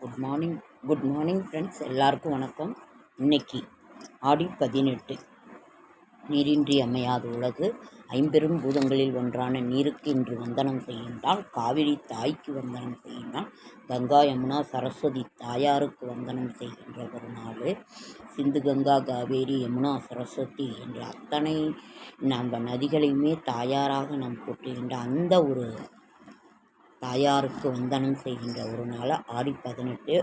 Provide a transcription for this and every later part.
Good morning good morning friends எல்லாருக்கும் வணக்கம். இன்னைக்கு ஆடி பதினெட்டு. நீரின்றி அமையாத உலகு ஐம்பெரும் பூதங்களில் ஒன்றான நீருக்கு இன்று வந்தனம் செய்கின்றான். காவிரி தாய்க்கு வந்தனம் செய்கின்றான். கங்கா யமுனா சரஸ்வதி தாயாருக்கு வந்தனம் செய்கின்ற ஒரு நாள் சிந்து கங்கா காவேரி யமுனா சரஸ்வதி என்ற அத்தனை நம்ம நதிகளையுமே தாயாராக நாம் போட்டுகின்ற அந்த ஒரு தாயாருக்கு வந்தனம் செய்கின்ற ஒரு நாள் ஆடி பதினெட்டு.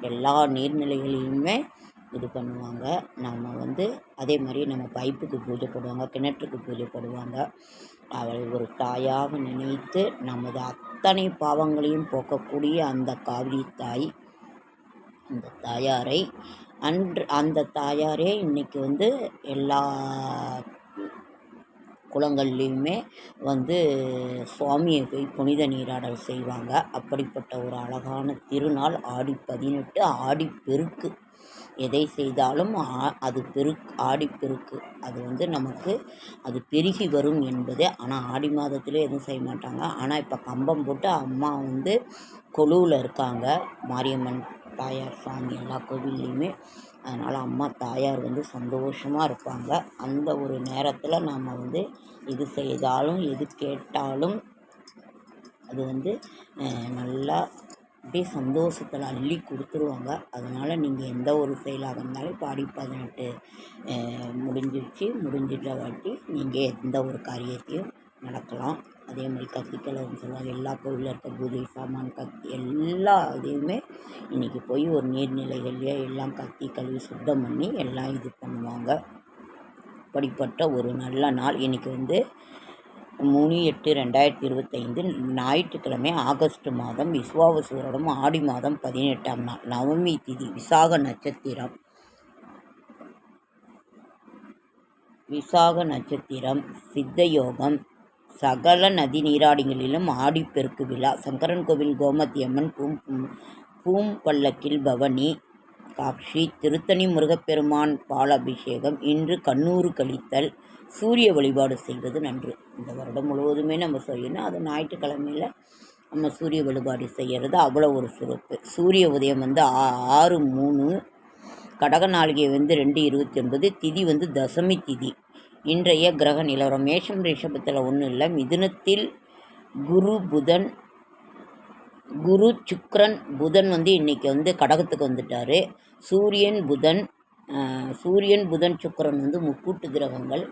எல்லா நீர்நிலைகளையுமே இது பண்ணுவாங்க. நம்ம வந்து அதே மாதிரி நம்ம பைப்புக்கு பூஜை போடுவாங்க கிணற்றுக்கு பூஜை போடுவாங்க. அவளை ஒரு தாயாக நினைத்து நமது அத்தனை பாவங்களையும் போக்கக்கூடிய அந்த காவிரி தாய் அந்த தாயாரை அன்று அந்த தாயாரே இன்றைக்கி வந்து எல்லா குளங்கள்லேயுமே வந்து சுவாமியை போய் புனித நீராடல் செய்வாங்க. அப்படிப்பட்ட ஒரு அழகான திருநாள் ஆடி பதினெட்டு ஆடிப்பெருக்கு எதை செய்தாலும் ஆ அது பெருக் ஆடிப்பெருக்கு அது வந்து நமக்கு அது பெருகி வரும் என்பது. ஆனால் ஆடி மாதத்திலே எதுவும் செய்ய மாட்டாங்க. ஆனால் இப்போ கம்பம் போட்டு அம்மா வந்து கொலுவில் இருக்காங்க. மாரியம்மன் தாயார் சாமி எல்லா கோவில்லையுமே. அதனால் அம்மா தாயார் வந்து சந்தோஷமாக இருப்பாங்க. அந்த ஒரு நேரத்தில் நாம் வந்து எது செய்தாலும் எது கேட்டாலும் அது வந்து நல்லா அப்படியே சந்தோஷத்தில் அள்ளி கொடுத்துருவாங்க. அதனால் நீங்கள் எந்த ஒரு செயலாக இருந்தாலும் இப்போ ஆடி பதினெட்டு முடிஞ்சிருச்சு. முடிஞ்சிட்ட வாட்டி நீங்கள் எந்த ஒரு காரியத்தையும் நடக்கலாம். அதே மாதிரி கத்திக்கலைன்னு சொல்லுவாங்க எல்லா கோவிலில் இருக்க பூஜை சாமான் கத்தி எல்லா இதையுமே இன்றைக்கி போய் ஒரு நீர்நிலைகள்லேயே எல்லாம் கத்தி கழுவி சுத்தம் பண்ணி எல்லாம் இது பண்ணுவாங்க. அப்படிப்பட்ட ஒரு நல்ல நாள். இன்றைக்கி வந்து மூணு எட்டு ரெண்டாயிரத்தி இருபத்தைந்து ஞாயிற்றுக்கிழமை ஆகஸ்ட் மாதம் விஸ்வாவசு வருடம் ஆடி மாதம் பதினெட்டாம் நாள் நவமி திதி விசாக நட்சத்திரம். விசாக நட்சத்திரம் சித்த யோகம் சகல நதி நீராடிகளிலும் ஆடிப்பெருக்கு விழா. சங்கரன் கோவில் கோமத்தியம்மன் பூம் பூம் பல்லக்கில் பவனி காட்சி. திருத்தணி முருகப்பெருமான் பாலாபிஷேகம். இன்று கண்ணூறு கழித்தல் சூரிய வழிபாடு செய்வது நன்று. இந்த வருடம் முழுவதுமே நம்ம செய்யணும். அது ஞாயிற்றுக்கிழமையில் நம்ம சூரிய வழிபாடு செய்கிறது அவ்வளோ ஒரு சிறப்பு. சூரிய உதயம் வந்து ஆறு மூணு கடக நாளிகை வந்து ரெண்டு இருபத்தி ஒன்பது திதி வந்து தசமி திதி. இன்றைய கிரக நிலவரம். மேஷம் ரிஷபத்தில் ஒன்றும் இல்லை. மிதுனத்தில் குரு புதன் குரு சுக்ரன் புதன் வந்து இன்றைக்கி வந்து கடகத்துக்கு வந்துட்டார். சூரியன் புதன் சூரியன் புதன் சுக்கரன் வந்து முக்கூட்டு கிரகங்கள்.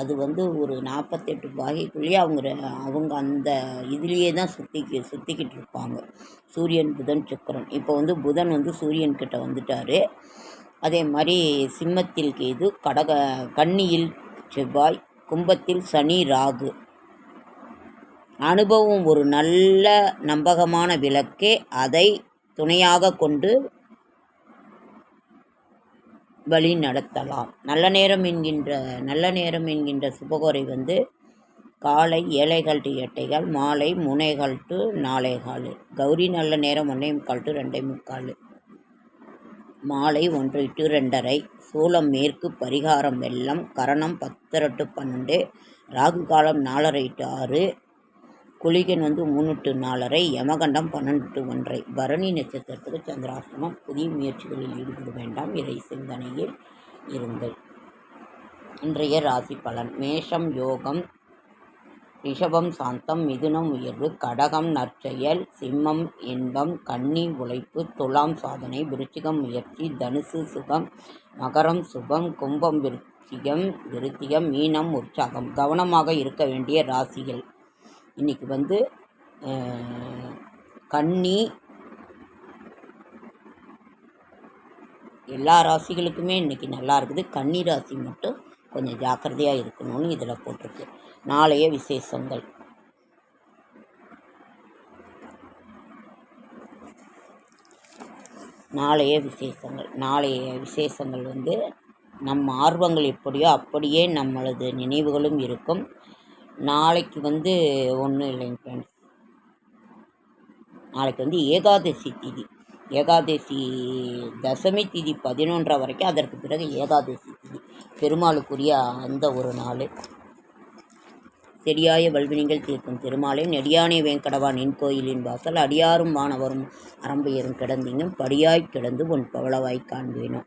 அது வந்து ஒரு நாற்பத்தெட்டு பாகைக்குள்ளேயே அவங்க அவங்க அந்த இதுலேயே தான் சுற்றி சுற்றிக்கிட்டு இருப்பாங்க. சூரியன் புதன் சுக்கரன் இப்போ வந்து புதன் வந்து சூரியன்கிட்ட வந்துட்டார். அதே மாதிரி சிம்மத்தில் கேது கடக கன்னியில் செவ்வாய் கும்பத்தில் சனி ராகு. அனுபவம் ஒரு நல்ல நம்பகமான விளக்கே அதை துணையாக கொண்டு வழி நடத்தலாம். நல்ல நேரம் என்கின்ற நல்ல நேரம் என்கின்ற சுபகோரை வந்து காலை ஏழைகள் டு எட்டைகள் மாலை முனைகள் டு நாளைகால் கௌரி நல்ல நேரம் ஒன்றே முக்கால் டு ரெண்டே முக்கால். மாலை ஒன்று டு ரெண்டரை சூளம் மேற்கு பரிகாரம் வெள்ளம். கரணம் பத்தரை டு பன்னெண்டு. ராகு காலம் நாலரை டு ஆறு. குளிகன் வந்து மூணு டு நாலரை. யமகண்டம் பன்னெண்டு டு ஒன்றை. பரணி நட்சத்திரத்துக்கு சந்திராஷ்டமம். புதிய முயற்சிகளில் ஈடுபட வேண்டாம். இறை சிந்தனையில் இருங்கள். இன்றைய ராசி பலன். மேஷம் யோகம் ரிஷபம் சாந்தம் மிதுனம் உயர்வு கடகம் நற்செயல் சிம்மம் இன்பம் கன்னி உழைப்பு துலாம் சாதனை விருச்சிகம் முயற்சி தனுசு சுகம் மகரம் சுபம் கும்பம் விருச்சிகம் விருத்திகம் மீனம் உற்சாகம். கவனமாக இருக்க வேண்டிய ராசிகள். இன்றைக்கி வந்து கன்னி எல்லா ராசிகளுக்குமே இன்றைக்கி நல்லா இருக்குது. கன்னி ராசி மட்டும் கொஞ்சம் ஜாக்கிரதையாக இருக்கணும்னு இதில் போட்டிருக்கு. நாளைய விசேஷங்கள். நாளைய விசேஷங்கள். நாளைய விசேஷங்கள் வந்து நம் ஆர்வங்கள் எப்படியோ அப்படியே நம்மளது நினைவுகளும் இருக்கும். நாளைக்கு வந்து ஒன்றும் இல்லைங்க ஃப்ரெண்ட்ஸ் நாளைக்கு வந்து ஏகாதசி திதி. ஏகாதசி தசமி திதி பதினொன்றரை வரைக்கும் அதற்கு பிறகு ஏகாதசி பெருமாளுக்குரிய அந்த ஒரு நாள். தெரியாய வல்வினிகள் தீர்க்கும் திருமாலே நெடியானே வேங்கடவா நின் கோயிலின் வாசல் அடியாரும் வானவரும் அரம்பையரும் கிடந்தீங்கும் படியாய் கிடந்து உன் பவளவாய் காண்பேனோ.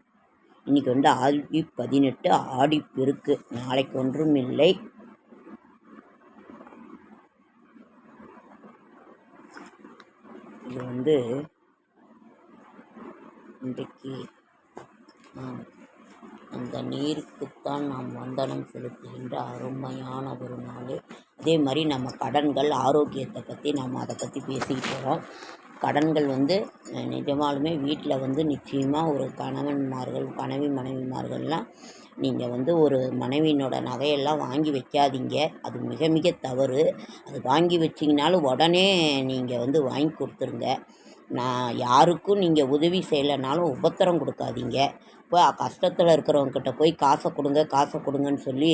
இன்னைக்கு வந்து ஆடி பதினெட்டு ஆடி பெருக்கு. நாளைக்கு ஒன்றும் இல்லை. இது வந்து இன்றைக்கு அந்த நீருக்குத்தான் நாம் வந்தனம் செலுத்துகின்ற அருமையான ஒரு நாள். அதே மாதிரி நம்ம கடன்கள் ஆரோக்கியத்தை பற்றி நம்ம அதை பற்றி பேசிக்கிட்டு வரோம். கடன்கள் வந்து நிஜமாலுமே வீட்டில் வந்து நிச்சயமாக ஒரு கணவன்மார்கள் கணவி மனைவிமார்கள்லாம் நீங்கள் வந்து ஒரு மனைவியினோட நகையெல்லாம் வாங்கி வைக்காதீங்க. அது மிக மிக தவறு. அது வாங்கி வச்சிங்கனாலும் உடனே நீங்கள் வந்து வாங்கி கொடுத்துருங்க. நான் யாருக்கும் நீங்கள் உதவி செய்யலைனாலும் உபத்திரம் கொடுக்காதீங்க. இப்போ கஷ்டத்தில் இருக்கிறவங்கிட்ட போய் காசை கொடுங்க காசை கொடுங்கன்னு சொல்லி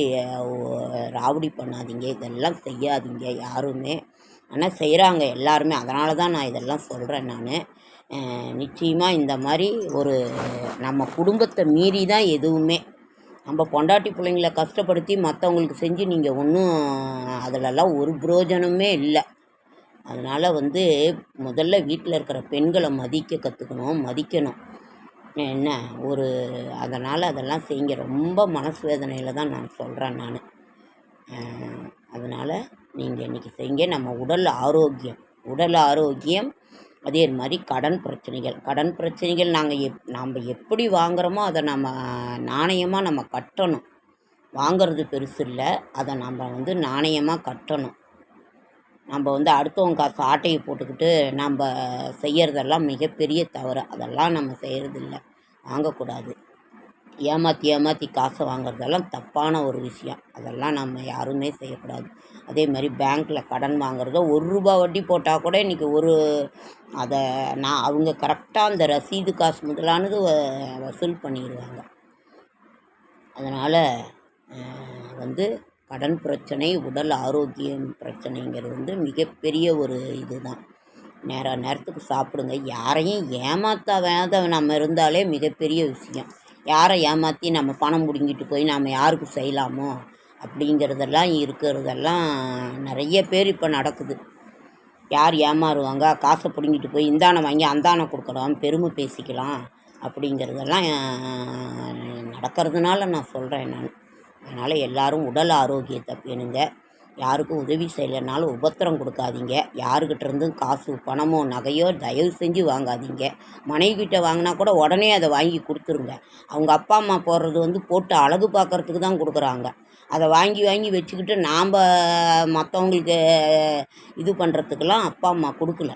ராவடி பண்ணாதீங்க. இதெல்லாம் செய்யாதீங்க யாருமே. ஆனால் செய்கிறாங்க எல்லாருமே. அதனால தான் நான் இதெல்லாம் சொல்கிறேன் நான். நிச்சயமாக இந்த மாதிரி ஒரு நம்ம குடும்பத்தை மீறி தான் எதுவுமே. நம்ம பொண்டாட்டி பிள்ளைங்கள கஷ்டப்படுத்தி மற்றவங்களுக்கு செஞ்சு நீங்கள் ஒன்றும் அதிலெல்லாம் ஒரு புரோஜனமே இல்லை. அதனால் வந்து முதல்ல வீட்டில் இருக்கிற பெண்களை மதிக்க கற்றுக்கணும் மதிக்கணும். என்ன? ஒரு அதனால் அதெல்லாம் செய்யுங்க. ரொம்ப மனசு வேதனையில் தான் நான் சொல்கிறேன் நான். அதனால் நீங்கள் இன்றைக்கி செய்யுங்க. நம்ம உடல் ஆரோக்கியம் உடல் ஆரோக்கியம் அதே மாதிரி கடன் பிரச்சனைகள். கடன் பிரச்சனைகள் நாங்கள் எப் நாம் எப்படி வாங்குகிறோமோ அதை நம்ம நாணயமாக நம்ம கட்டணும். வாங்கிறது பெருசு இல்லை. அதை நம்ம வந்து நாணயமாக கட்டணும். நம்ம வந்து அடுத்தவங்க காசு ஆட்டையை போட்டுக்கிட்டு நம்ம செய்கிறதெல்லாம் மிகப்பெரிய தவறு. அதெல்லாம் நம்ம செய்கிறதில்ல வாங்கக்கூடாது. ஏமாற்றி ஏமாற்றி காசை வாங்குறதெல்லாம் தப்பான ஒரு விஷயம். அதெல்லாம் நம்ம யாருமே செய்யக்கூடாது. அதே மாதிரி பேங்க்கில் கடன் வாங்குறத ஒரு ரூபா வட்டி போட்டால் கூட இன்றைக்கி ஒரு அதை நான் அவங்க கரெக்டாக அந்த ரசீது காசு முதலானது வ- வசூல் பண்ணிடுவாங்க. அதனால் வந்து கடன் பிரச்சனை உடல் ஆரோக்கியம் பிரச்சனைங்கிறது வந்து மிகப்பெரிய ஒரு இதுதான். நேர நேரத்துக்கு சாப்பிடுங்க. யாரையும் ஏமாத்தாத நம்ம இருந்தாலே மிகப்பெரிய விஷயம். யாரை ஏமாற்றி நம்ம பணம் பிடுங்கிட்டு போய் நாம் யாருக்கு செய்யலாமோ அப்படிங்கிறதெல்லாம் இருக்கிறதெல்லாம் நிறைய பேர் இப்போ நடக்குது. யார் ஏமாறுவாங்க? காசை பிடுங்கிட்டு போய் இந்தானை வாங்கி அந்தானை கொடுக்கலாம் பெருமை பேசிக்கலாம் அப்படிங்கிறதெல்லாம் நடக்கிறதுனால நான் சொல்கிறேன் நான். அதனால் எல்லாரும் உடல் ஆரோக்கியத்தை பேணுங்க. யாருக்கும் உதவி செய்யலைனாலும் உபத்திரம் கொடுக்காதீங்க. யாருக்கிட்ட இருந்தும் காசு பணமோ நகையோ தயவு செஞ்சு வாங்காதீங்க. மனைவிக்கிட்ட வாங்கினா கூட உடனே அதை வாங்கி கொடுத்துருங்க. அவங்க அப்பா அம்மா போடுறது வந்து போட்டு அழகு பார்க்கறதுக்கு தான் கொடுக்குறாங்க. அதை வாங்கி வாங்கி வச்சுக்கிட்டு நாம் மற்றவங்களுக்கு இது பண்ணுறதுக்கெல்லாம் அப்பா அம்மா கொடுக்கல.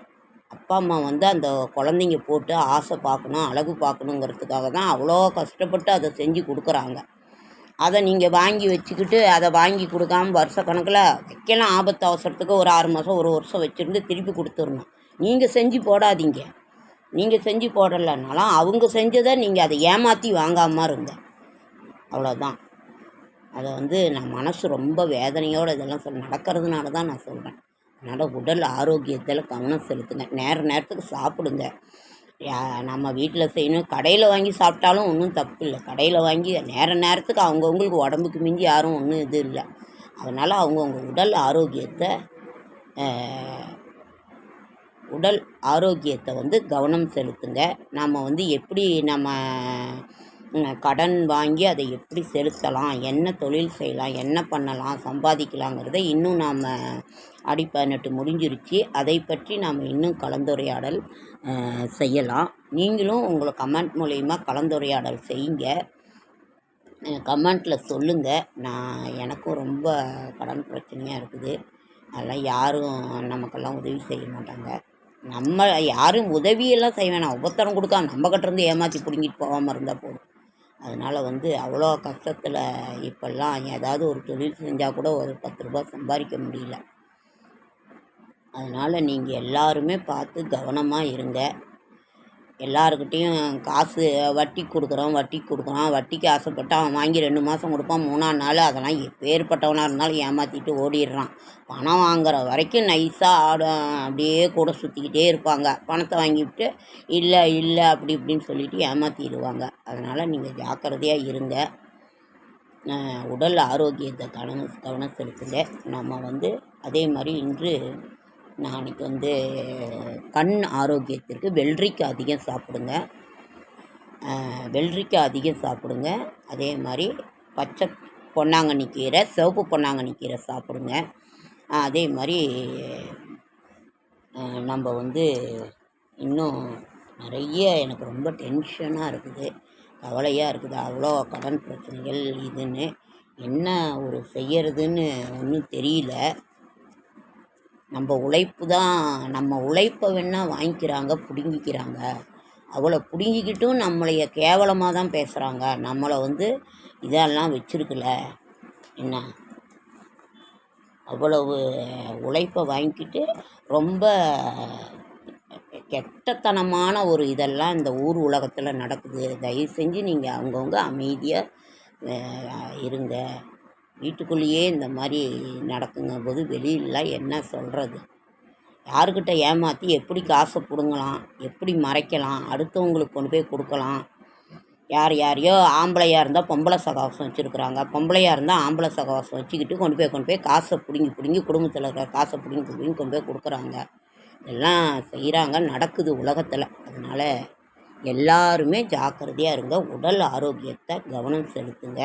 அப்பா அம்மா வந்து அந்த குழந்தைங்க போட்டு ஆசை பார்க்கணும் அழகு பார்க்கணுங்கிறதுக்காக தான் அவ்வளோ கஷ்டப்பட்டு அதை செஞ்சு கொடுக்குறாங்க. அதை நீங்கள் வாங்கி வச்சுக்கிட்டு அதை வாங்கி கொடுக்காம வருஷக்கணக்கில் வைக்கலாம். ஆபத்து அவசரத்துக்கு ஒரு ஆறு மாதம் ஒரு வருஷம் வச்சுருந்து திருப்பி கொடுத்துடணும். நீங்கள் செஞ்சு போடாதீங்க. நீங்கள் செஞ்சு போடலைனாலும் அவங்க செஞ்சதை நீங்கள் அதை ஏமாற்றி வாங்காமல் இருங்க. அவ்வளோதான் அதை வந்து நான் மனசு ரொம்ப வேதனையோடு இதெல்லாம் சொல் நடக்கிறதுனால தான் நான் சொல்கிறேன் அதனால் உடல் ஆரோக்கியத்தில் கவனம் செலுத்துங்க. நேர நேரத்துக்கு சாப்பிடுங்க. நம்ம வீட்டில் செய்யணும். கடையில் வாங்கி சாப்பிட்டாலும் ஒன்றும் தப்பு இல்லை. கடையில் வாங்கி நேர நேரத்துக்கு அவங்கவுங்களுக்கு உடம்புக்கு மிஞ்சி யாரும் ஒன்றும் இது இல்லை. அதனால் அவங்கவுங்க உடல் ஆரோக்கியத்தை உடல் ஆரோக்கியத்தை வந்து கவனம் செலுத்துங்க. நம்ம வந்து எப்படி நம்ம கடன் வாங்கி அதை எப்படி செலுத்தலாம் என்ன தொழில் செய்யலாம் என்ன பண்ணலாம் சம்பாதிக்கலாங்கிறத இன்னும் நாம் ஆடி பதினெட்டு முடிஞ்சிருச்சு. அதை பற்றி நாம் இன்னும் கலந்துரையாடல் செய்யலாம். நீங்களும் உங்களை கமெண்ட் மூலயமா கலந்துரையாடல் செய்யுங்க. கமெண்ட்டில் சொல்லுங்கள் நான் எனக்கும் ரொம்ப கடன் பிரச்சனையாக இருக்குது. அதெல்லாம் யாரும் நமக்கெல்லாம் உதவி செய்ய மாட்டாங்க. நம்ம யாரும் உதவியெல்லாம் செய்ய வேணாம். ஒவ்வொருத்தரும் கொடுக்காம நம்ம கிட்டேருந்து ஏமாற்றி பிடுங்கிட்டு போகாமல் இருந்தால் போதும். அதனால் வந்து அவ்வளோ கஷ்டத்தில் இப்போல்லாம் ஏதாவது ஒரு தொழில் செஞ்சால் கூட ஒரு பத்து ரூபாய் சம்பாதிக்க முடியல. அதனால் நீங்கள் எல்லாருமே பார்த்து கவனமாக இருங்க. எல்லாருக்கிட்டேயும் காசு வட்டி கொடுக்குறோம் வட்டி கொடுக்குறோம். வட்டிக்கு ஆசைப்பட்டு அவன் வாங்கி ரெண்டு மாதம் கொடுப்பான். மூணாம் நாள் அதெல்லாம் எப்பேற்பட்டவனாக இருந்தாலும் ஏமாற்றிட்டு ஓடிடுறான். பணம் வாங்குற வரைக்கும் நைஸாக ஆட அப்படியே கூட சுற்றிக்கிட்டே இருப்பாங்க. பணத்தை வாங்கிவிட்டு இல்லை இல்லை அப்படி இப்படின்னு சொல்லிட்டு ஏமாற்றிடுவாங்க அதனால் நீங்கள் ஜாக்கிரதையாக இருங்க. உடல் ஆரோக்கியத்தை கவனம் கவனம் செலுத்துங்க. நம்ம வந்து அதே மாதிரி இன்று நாளைக்கு வந்து கண் ஆரோக்கியத்திற்கு வெள்ளரிக்காய் அதிகம் சாப்பிடுங்க. வெள்ளரிக்காய் அதிகம் சாப்பிடுங்க. அதே மாதிரி பச்சை பொன்னாங்கண்ணி கீரை சிவப்பு பொன்னாங்கண்ணி கீரை சாப்பிடுங்க. அதே மாதிரி நம்ம வந்து இன்னும் நிறைய எனக்கு ரொம்ப டென்ஷனாக இருக்குது. கவலையாக இருக்குது. அவ்வளோ கடன் பிரச்சனைகள் இதுன்னு. என்ன ஒரு செய்யறதுன்னு ஒன்றும் தெரியல. நம்ம உழைப்பு தான் நம்ம உழைப்பை வேணால் வாங்கிக்கிறாங்க பிடுங்கிக்கிறாங்க. அவ்வளோ பிடுங்கிக்கிட்டும் நம்மளைய கேவலமாக தான் பேசுகிறாங்க நம்மளை வந்து இதெல்லாம் வச்சிருக்கல. என்ன? அவ்வளவு உழைப்பை வாங்கிக்கிட்டு ரொம்ப கெட்டத்தனமான ஒரு இதெல்லாம் இந்த ஊர் உலகத்தில் நடக்குது. தயவு செஞ்சு நீங்கள் அவங்கவுங்க அமைதியாக இருங்க. வீட்டுக்குள்ளேயே இந்த மாதிரி நடக்குங்க போது வெளியிலலாம் என்ன சொல்கிறது யாருக்கிட்ட ஏமாற்றி எப்படி காசை பிடுங்கலாம்? எப்படி மறைக்கலாம்? அடுத்தவங்களுக்கு கொண்டு போய் கொடுக்கலாம். யார் யாரையோ ஆம்பளையாக இருந்தால் பொம்பளை சகவாசம் வச்சுருக்குறாங்க. பொம்பளையாக இருந்தால் ஆம்பளை சகவாசம் வச்சுக்கிட்டு கொண்டு போய் கொண்டு போய் காசை பிடுங்கி பிடுங்கி குடும்பத்தில் இருக்கிற காசை பிடுங்கி பிடுங்கி கொண்டு போய் கொடுக்குறாங்க. எல்லாம் செய்கிறாங்க நடக்குது உலகத்தில். அதனால் எல்லாருமே ஜாக்கிரதையாக இருங்க. உடல் ஆரோக்கியத்தை கவனம் செலுத்துங்க.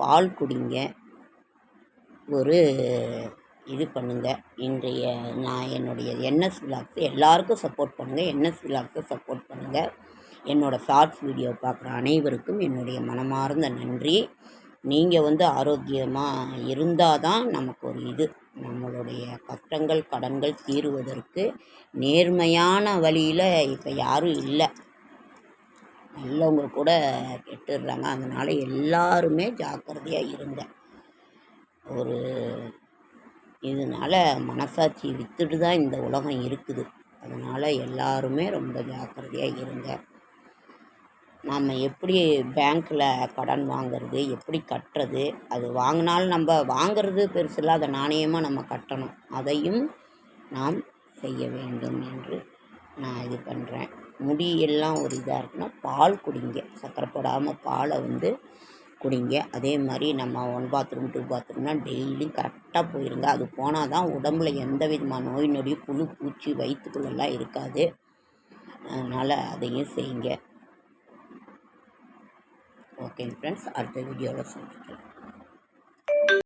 பால் குடிங்க. ஒரு இது பண்ணுங்க. இன்றைய நான் என்னுடைய என்எஸ் விலாக்ஸ் எல்லாருக்கும் சப்போர்ட் பண்ணுங்கள் என்எஸ் விலாக்ஸை சப்போர்ட் பண்ணுங்கள் என்னோடய ஷார்ட்ஸ் வீடியோ பார்க்குற அனைவருக்கும் என்னுடைய மனமார்ந்த நன்றி. நீங்கள் வந்து ஆரோக்கியமாக இருந்தால் தான் நமக்கு ஒரு இது. நம்மளுடைய கஷ்டங்கள் கடன்கள் தீருவதற்கு நேர்மையான வழியில் இப்போ யாரும் இல்லை. நல்லவங்க கூட கெட்டுடுறாங்க. அதனால் எல்லாருமே ஜாக்கிரதையாக இருங்க. ஒரு இதனால் மனசாட்சி வித்துட்டு தான் இந்த உலகம் இருக்குது. அதனால் எல்லாருமே ரொம்ப ஜாக்கிரதையாக இருங்க. நாம் எப்படி பேங்க்கில் கடன் வாங்குறது எப்படி கட்டுறது அது வாங்கினாலும் நம்ம வாங்குறது பெருசு அதை நாணயமாக நம்ம கட்டணும். அதையும் நாம் செய்ய வேண்டும் என்று நான் இது பண்ணுறேன் முடியெல்லாம் ஒரு இதாக இருக்குன்னா பால் குடிங்க. சக்கரை போடாமல் பாலை வந்து குடிங்க. அதே மாதிரி நம்ம ஒன் பாத்ரூம் டூ பாத்ரூம்னா டெய்லியும் கரெக்டாக போயிருங்க. அது போனால் தான் உடம்புல எந்த விதமான நோய் நொடி புழு பூச்சி வயிற்றுக்குள்ளெல்லாம் இருக்காது. அதனால் அதையும் செய்யுங்க. ஓகே ஃப்ரெண்ட்ஸ் அடுத்த வீடியோவில் சந்திக்கலாம்.